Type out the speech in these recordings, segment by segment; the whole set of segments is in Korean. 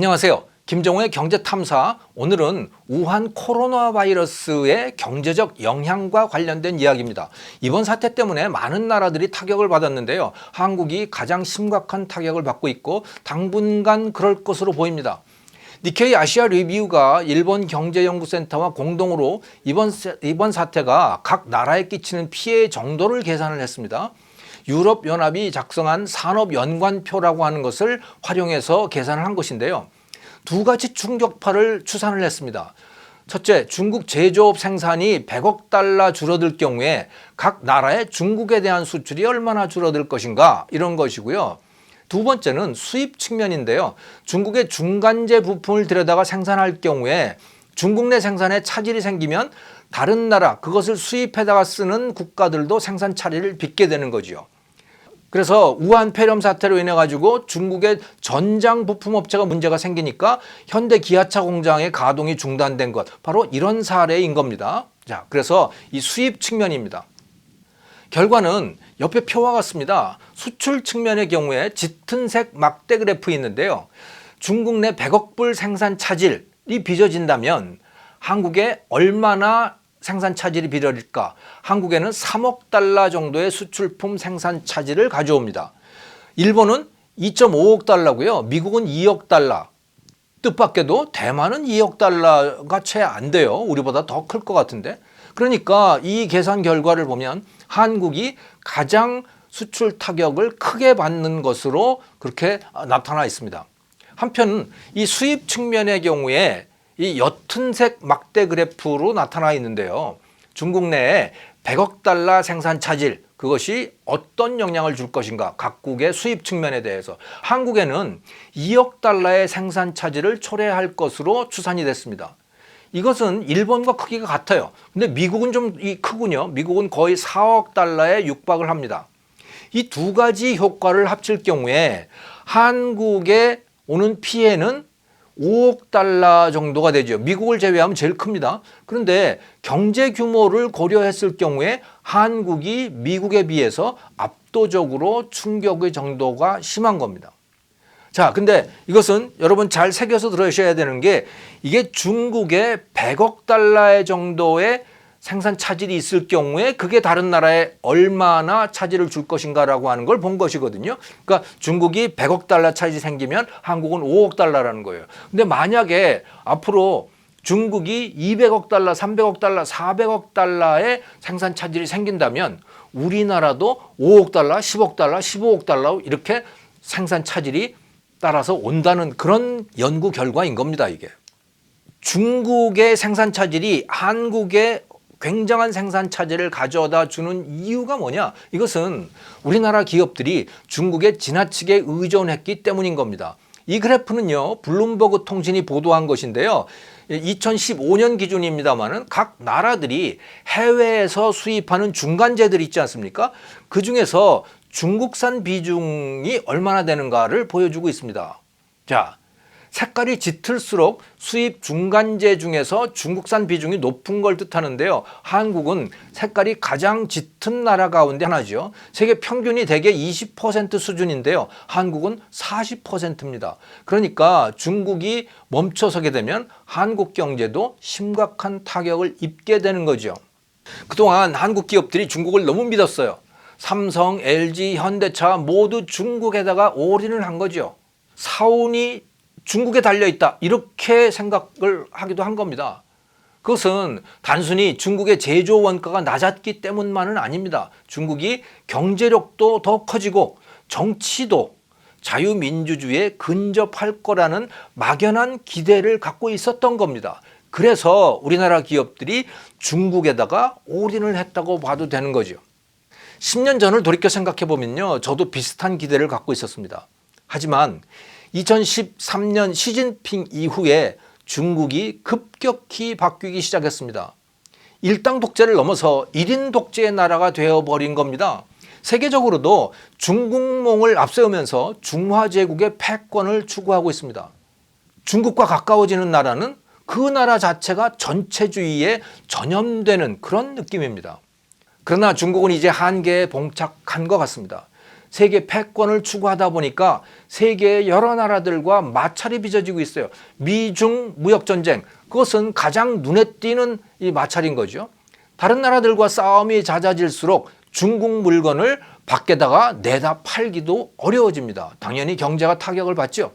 안녕하세요. 김정우의 경제탐사. 오늘은 우한 코로나 바이러스의 경제적 영향과 관련된 이야기입니다. 이번 사태 때문에 많은 나라들이 타격을 받았는데요. 한국이 가장 심각한 타격을 받고 있고 당분간 그럴 것으로 보입니다. 니케이 아시아 리뷰가 일본 경제연구센터와 공동으로 이번, 세- 이번 사태가 각 나라에 끼치는 피해 정도를 계산을 했습니다. 유럽연합이 작성한 산업연관표라고 하는 것을 활용해서 계산을 한 것인데요. 두 가지 충격파를 추산을 했습니다. 첫째, 중국 제조업 생산이 100억 달러 줄어들 경우에 각 나라의 중국에 대한 수출이 얼마나 줄어들 것인가 이런 것이고요. 두 번째는 수입 측면인데요. 중국의 중간재 부품을 들여다가 생산할 경우에 중국 내 생산에 차질이 생기면 다른 나라 그것을 수입해다가 쓰는 국가들도 생산 차질을 빚게 되는 거지요. 그래서 우한 폐렴 사태로 인해 가지고 중국의 전장 부품 업체가 문제가 생기니까 현대 기아차 공장의 가동이 중단된 것 바로 이런 사례인 겁니다. 자, 그래서 이 수입 측면입니다. 결과는 옆에 표와 같습니다. 수출 측면의 경우에 짙은 색 막대 그래프 있는데요. 중국 내 100억 불 생산 차질이 빚어진다면 한국에 얼마나 생산 차질이 빚어질까? 한국에는 3억 달러 정도의 수출품 생산 차질을 가져옵니다. 일본은 2.5억 달러고요. 미국은 2억 달러. 뜻밖에도 대만은 2억 달러가 채 안 돼요. 우리보다 더 클 것 같은데. 그러니까 이 계산 결과를 보면 한국이 가장 수출 타격을 크게 받는 것으로 그렇게 나타나 있습니다. 한편 이 수입 측면의 경우에 이 옅은색 막대 그래프로 나타나 있는데요. 중국 내에 100억 달러 생산 차질 그것이 어떤 영향을 줄 것인가 각국의 수입 측면에 대해서 한국에는 2억 달러의 생산 차질을 초래할 것으로 추산이 됐습니다. 이것은 일본과 크기가 같아요. 근데 미국은 좀이 크군요. 미국은 거의 4억 달러에 육박을 합니다. 이 두 가지 효과를 합칠 경우에 한국에 오는 피해는 5억 달러 정도가 되죠. 미국을 제외하면 제일 큽니다. 그런데 경제 규모를 고려했을 경우에 한국이 미국에 비해서 압도적으로 충격의 정도가 심한 겁니다. 자, 근데 이것은 여러분 잘 새겨서 들으셔야 되는 게 이게 중국의 100억 달러의 정도의 생산 차질이 있을 경우에 그게 다른 나라에 얼마나 차질을 줄 것인가라고 하는 걸 본 것이거든요. 그러니까 중국이 100억 달러 차질이 생기면 한국은 5억 달러라는 거예요. 근데 만약에 앞으로 중국이 200억 달러, 300억 달러, 400억 달러의 생산 차질이 생긴다면 우리나라도 5억 달러, 10억 달러, 15억 달러 이렇게 생산 차질이 따라서 온다는 그런 연구 결과인 겁니다, 이게. 중국의 생산 차질이 한국의 굉장한 생산 차질을 가져다 주는 이유가 뭐냐? 이것은 우리나라 기업들이 중국에 지나치게 의존했기 때문인 겁니다. 이 그래프는요, 블룸버그 통신이 보도한 것인데요. 2015년 기준입니다만은 각 나라들이 해외에서 수입하는 중간재들 있지 않습니까? 그 중에서 중국산 비중이 얼마나 되는가를 보여주고 있습니다. 자, 색깔이 짙을수록 수입 중간재 중에서 중국산 비중이 높은 걸 뜻하는데요. 한국은 색깔이 가장 짙은 나라 가운데 하나죠. 세계 평균이 대개 20% 수준인데요. 한국은 40%입니다. 그러니까 중국이 멈춰서게 되면 한국 경제도 심각한 타격을 입게 되는 거죠. 그동안 한국 기업들이 중국을 너무 믿었어요. 삼성, LG, 현대차 모두 중국에다가 올인을 한 거죠. 사운이 중국에 달려 있다. 이렇게 생각을 하기도 한 겁니다. 그것은 단순히 중국의 제조 원가가 낮았기 때문만은 아닙니다. 중국이 경제력도 더 커지고 정치도 자유민주주의에 근접할 거라는 막연한 기대를 갖고 있었던 겁니다. 그래서 우리나라 기업들이 중국에다가 올인을 했다고 봐도 되는 거죠. 10년 전을 돌이켜 생각해 보면요. 저도 비슷한 기대를 갖고 있었습니다. 하지만 2013년 시진핑 이후에 중국이 급격히 바뀌기 시작했습니다. 일당 독재를 넘어서 1인 독재의 나라가 되어버린 겁니다. 세계적으로도 중국몽을 앞세우면서 중화제국의 패권을 추구하고 있습니다. 중국과 가까워지는 나라는 그 나라 자체가 전체주의에 전염되는 그런 느낌입니다. 그러나 중국은 이제 한계에 봉착한 것 같습니다. 세계 패권을 추구하다 보니까 세계의 여러 나라들과 마찰이 빚어지고 있어요. 미중 무역 전쟁 그것은 가장 눈에 띄는 이 마찰인 거죠. 다른 나라들과 싸움이 잦아질수록 중국 물건을 밖에다가 내다 팔기도 어려워집니다. 당연히 경제가 타격을 받죠.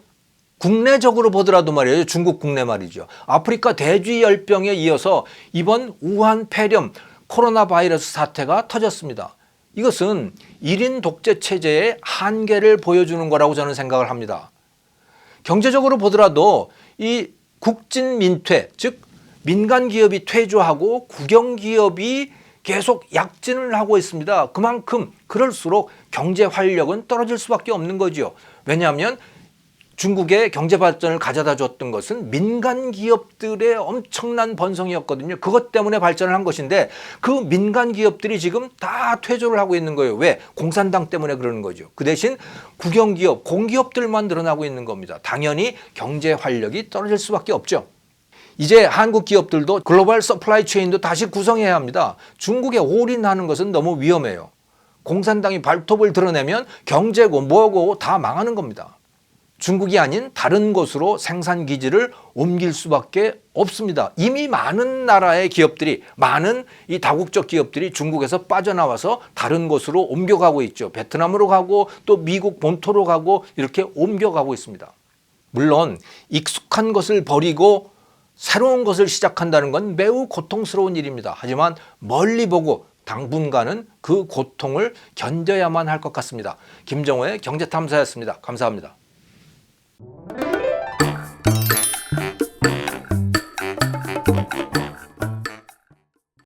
국내적으로 보더라도 말이에요. 중국 국내 말이죠. 아프리카 대쥐열병에 이어서 이번 우한 폐렴 코로나 바이러스 사태가 터졌습니다. 이것은 일인 독재 체제의 한계를 보여주는 거라고 저는 생각을 합니다. 경제적으로 보더라도 이 국진 민퇴, 즉 민간 기업이 퇴조하고 국영 기업이 계속 약진을 하고 있습니다. 그만큼 그럴수록 경제 활력은 떨어질 수밖에 없는 거죠. 왜냐하면 중국의 경제 발전을 가져다 줬던 것은 민간 기업들의 엄청난 번성이었거든요. 그것 때문에 발전을 한 것인데 그 민간 기업들이 지금 다 퇴조를 하고 있는 거예요. 왜? 공산당 때문에 그러는 거죠. 그 대신 국영 기업, 공기업들만 늘어나고 있는 겁니다. 당연히 경제 활력이 떨어질 수밖에 없죠. 이제 한국 기업들도 글로벌 서플라이 체인도 다시 구성해야 합니다. 중국에 올인하는 것은 너무 위험해요. 공산당이 발톱을 드러내면 경제고 뭐고 다 망하는 겁니다. 중국이 아닌 다른 곳으로 생산 기지를 옮길 수밖에 없습니다. 이미 많은 나라의 기업들이 많은 이 다국적 기업들이 중국에서 빠져나와서 다른 곳으로 옮겨가고 있죠. 베트남으로 가고 또 미국 본토로 가고 이렇게 옮겨가고 있습니다. 물론 익숙한 것을 버리고 새로운 것을 시작한다는 건 매우 고통스러운 일입니다. 하지만 멀리 보고 당분간은 그 고통을 견뎌야만 할 것 같습니다. 김정호의 경제탐사였습니다. 감사합니다. Thank you.